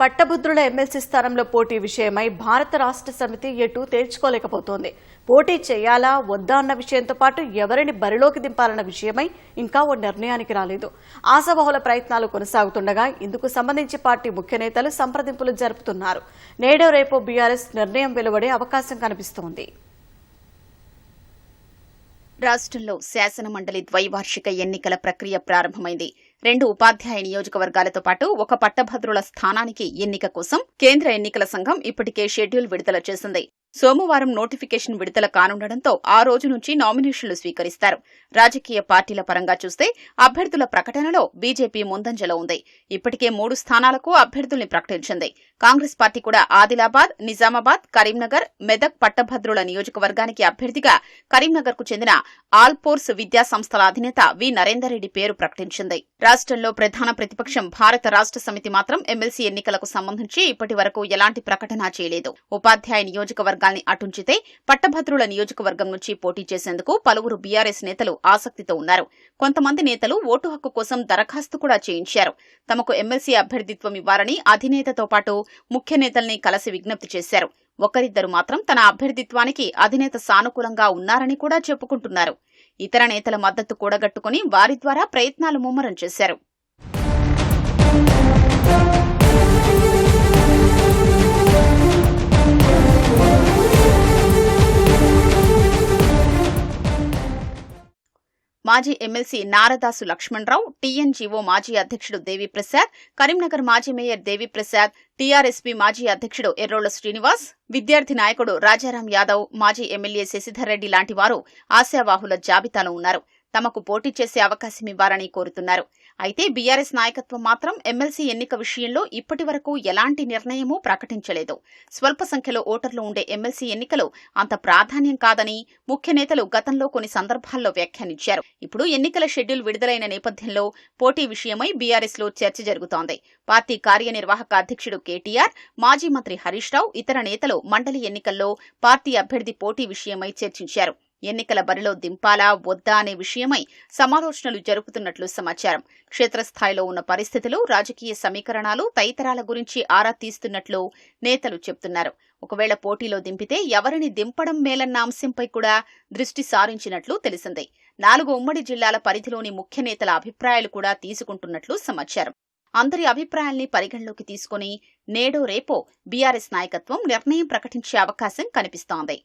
పట్టభద్రుల ఎమ్మెల్సీ స్థానంలో పోటీ విషయమై భారత రాష్ట్ర సమితి ఎటు తేల్చుకోలేకపోతోంది. పోటీ చేయాలా వద్దా అన్న విషయంతో పాటు ఎవరిని బరిలోకి దింపాలన్న విషయమై ఇంకా ఓ నిర్ణయానికి రాలేదు. ఆశాబహుల ప్రయత్నాలు కొనసాగుతుండగా ఇందుకు సంబంధించి పార్టీ ముఖ్య నేతలు సంప్రదింపులు జరుపుతున్నారు. నేడో రేపో బీఆర్ఎస్ నిర్ణయం వెలువడే అవకాశం కనిపిస్తోంది. రాష్ట్రంలో శాసన మండలి ద్వైవార్షిక ఎన్నికల ప్రక్రియ ప్రారంభమైంది. రెండు ఉపాధ్యాయ నియోజకవర్గాలతో పాటు ఒక పట్టభద్రుల స్థానానికి ఎన్నిక కోసం కేంద్ర ఎన్నికల సంఘం ఇప్పటికే షెడ్యూల్ విడుదల చేసింది. సోమవారం నోటిఫికేషన్ విడుదల కానుండటంతో ఆ రోజు నుంచి నామినేషన్లు స్వీకరిస్తారు. రాజకీయ పార్టీల పరంగా చూస్తే అభ్యర్థుల ప్రకటనలో బీజేపీ ముందంజలో ఉంది. ఇప్పటికే మూడు స్థానాలకు అభ్యర్థుల్ని ప్రకటించింది. కాంగ్రెస్ పార్టీ కూడా ఆదిలాబాద్ నిజామాబాద్ కరీంనగర్ మెదక్ పట్టభద్రుల నియోజకవర్గానికి అభ్యర్థిగా కరీంనగర్కు చెందిన ఆల్పోర్స్ విద్యా సంస్థల అధినేత వి. నరేందర్ రెడ్డి పేరు ప్రకటించింది. రాష్ట్రంలో ప్రధాన ప్రతిపక్షం భారత రాష్ట్ర సమితి మాత్రం ఎమ్మెల్సీ ఎన్నికలకు సంబంధించి ఇప్పటి వరకు ఎలాంటి ప్రకటన చేయలేదు. ఉపాధ్యాయ నియోజకవర్గాల్ని అటుంచితే పట్టభద్రుల నియోజకవర్గం నుంచి పోటీ చేసేందుకు పలువురు బీఆర్ఎస్ నేతలు ఆసక్తితో ఉన్నారు. కొంతమంది నేతలు ఓటు హక్కు కోసం దరఖాస్తు కూడా చేయించారు. తమకు ఎమ్మెల్సీ అభ్యర్థిత్వం ఇవ్వాలని అధినేతతో పాటు ముఖ్య నేతల్ని కలిసి విజ్ఞప్తి చేశారు. ఒకరిద్దరు మాత్రం తన అభ్యర్థిత్వానికి అధినేత సానుకూలంగా ఉన్నారని కూడా చెప్పుకుంటున్నారు. ఇతర నేతల మద్దతు కూడగట్టుకుని వారి ద్వారా ప్రయత్నాలు ముమ్మరం చేశారు. మాజీ ఎమ్మెల్సీ నారదాసు లక్ష్మణరావు టీఎన్జీఓ మాజీ అధ్యక్షుడు దేవిప్రసాద్ కరీంనగర్ మాజీ మేయర్ దేవిప్రసాద్ టీఆర్ఎస్పీ మాజీ అధ్యక్షుడు ఎర్రోళ్ళ శ్రీనివాస్ విద్యార్థి నాయకుడు రాజారాం యాదవ్ మాజీ ఎమ్మెల్యే శశిధర్ రెడ్డి లాంటి వారు ఆశావాహుల జాబితాలో ఉన్నారు. తమకు పోటీ చేసే అవకాశం ఇవ్వాలని కోరుతున్నారు. అయితే బీఆర్ఎస్ నాయకత్వం మాత్రం ఎమ్మెల్సీ ఎన్నిక విషయంలో ఇప్పటి వరకు ఎలాంటి నిర్ణయమూ ప్రకటించలేదు. స్వల్ప సంఖ్యలో ఓటర్లు ఉండే ఎమ్మెల్సీ ఎన్నికలు అంత ప్రాధాన్యం కాదని ముఖ్య నేతలు గతంలో కొన్ని సందర్భాల్లో వ్యాఖ్యానించారు. ఇప్పుడు ఎన్నికల షెడ్యూల్ విడుదలైన నేపథ్యంలో పోటీ విషయమై బీఆర్ఎస్లో చర్చ జరుగుతోంది. పార్టీ కార్యనిర్వాహక అధ్యక్షుడు కేటీఆర్ మాజీ మంత్రి హరీష్ రావు ఇతర నేతలు మండలి ఎన్నికల్లో పార్టీ అభ్యర్థి పోటీ విషయమై చర్చించారు. ఎన్నికల బరిలో దింపాలా వద్దా అనే విషయమై సమాలోచనలు జరుపుతున్నట్లు సమాచారం. క్షేత్రస్థాయిలో ఉన్న పరిస్థితులు రాజకీయ సమీకరణాలు తదితరాల గురించి ఆరా తీస్తున్నట్లు నేతలు చెప్తున్నారు ఒకవేళ పోటీలో దింపితే ఎవరిని దింపడం మేలన్న అంశంపై కూడా దృష్టి సారించినట్లు తెలిసింది. నాలుగు ఉమ్మడి జిల్లాల పరిధిలోని ముఖ్య నేతల అభిప్రాయాలు కూడా తీసుకుంటున్నట్లు సమాచారం. అందరి అభిప్రాయాల్ని పరిగణలోకి తీసుకుని నేడో రేపో బీఆర్ఎస్ నాయకత్వం నిర్ణయం ప్రకటించే అవకాశం కనిపిస్తోంది.